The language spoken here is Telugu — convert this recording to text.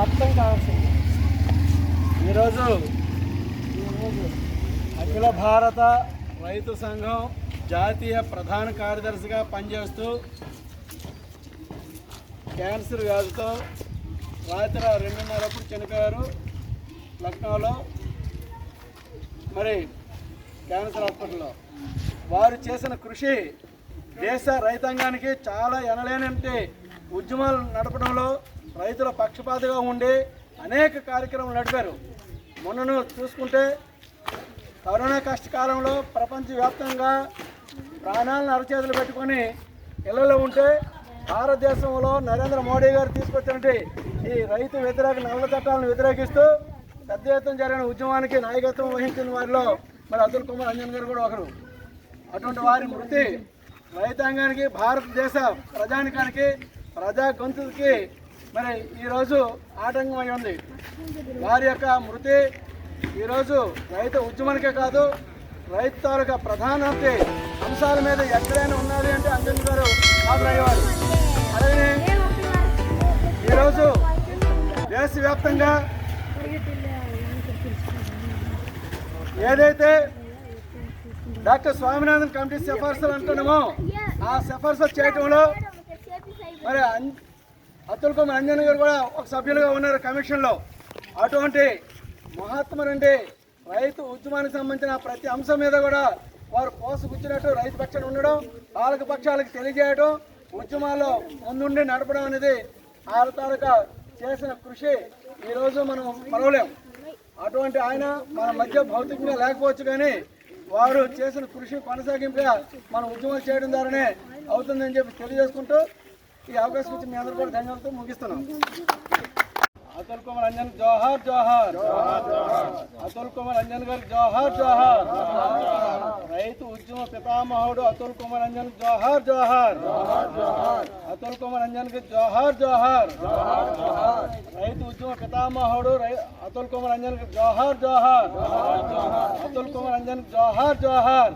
అర్థం కావాల్సింది. ఈరోజు ఈరోజు అఖిల భారత రైతు సంఘం జాతీయ ప్రధాన కార్యదర్శిగా పనిచేస్తూ క్యాన్సర్ వ్యాధితో రాత్రి రెండున్నరప్పుడు చనిపోయారు. లక్నోలో. మరి క్యాన్సర్ హాస్పిటల్లో. వారు చేసిన కృషి దేశ రైతాంగానికి చాలా ఎనలేనంటే. ఉద్యమాలు నడపడంలో రైతుల పక్షపాతగా ఉండి అనేక కార్యక్రమాలు నడిపారు. మొన్నను చూసుకుంటే కరోనా కష్టకాలంలో ప్రపంచవ్యాప్తంగా ప్రాణాలను అరచేతులు పెట్టుకొని ఇళ్ళలో ఉంటే భారతదేశంలో నరేంద్ర మోడీ గారు తీసుకొచ్చినటువంటి ఈ రైతు వ్యతిరేక నల్ల చట్టాలను వ్యతిరేకిస్తూ పెద్ద ఎత్తున జరిగిన ఉద్యమానికి నాయకత్వం వహించిన వారిలో మరి అతుల్ కుమార్ అంజన్ గారు కూడా ఒకరు. అటువంటి వారి మృతి రైతాంగానికి భారతదేశ ప్రజానికానికి ప్రజా గొంతుకి మరి ఈరోజు ఆటంకమై ఉంది. వారి యొక్క మృతి ఈరోజు రైతు ఉద్యమానికే కాదు రైతు తాలూకా ప్రధాన అంశాల మీద ఎక్కడైనా ఉన్నది అంటే అంజన్ గారు హాజరయ్యేవారు అలాగే ఈరోజు దేశవ్యాప్తంగా ఏదైతే డాక్టర్ స్వామినాథన్ కమిటీ సిఫార్సులు అంటున్నామో ఆ సిఫార్సు చేయటంలో మరి అతుల్ కుమార్ అంజన్ గారు కూడా ఒక సభ్యులుగా ఉన్నారు కమిషన్లో. అటువంటి మహాత్మ నుండి రైతు ఉద్యమానికి సంబంధించిన ప్రతి అంశం మీద కూడా వారు పోసుకుచ్చినట్టు రైతు పక్షాలు ఉండడం వాళ్ళకి పక్షాలకు తెలియజేయడం ఉద్యమాల్లో ముందుండి నడపడం అనేది వాళ్ళ తాలూకా చేసిన కృషి ఈరోజు మనం మరవలేం. అటువంటి ఆయన మన మధ్య భౌతికంగా లేకపోవచ్చు కానీ వారు చేసిన కృషి కొనసాగింపుగా మనం ఉద్యమాలు చేయడం ద్వారానే అవుతుందని చెప్పి తెలియజేసుకుంటూ ఈ అవకాశం ఇచ్చి మీ అందరూ కూడా ధన్యవాదాలతో ముగిస్తున్నాం. అతుల్ కుమార్ అంజన్ జోహార్ జోహార్. అతుల్ కుమార్ అంజన్ గారి జోహార్ జోహార్. రైతు ఉద్యమ పితామహుడు అతుల్ కుమార్ అంజన్ జోహార్ జోహార్. అతుల్ కుమార్ అంజన్కి జోహార్ జోహార్. రైతు ఉద్యమ పితామహుడు అతుల్ కుమార్ అంజన్కి జోహార్ జోహార్. అతుల్ కుమార్ అంజన్ జోహార్ జోహార్.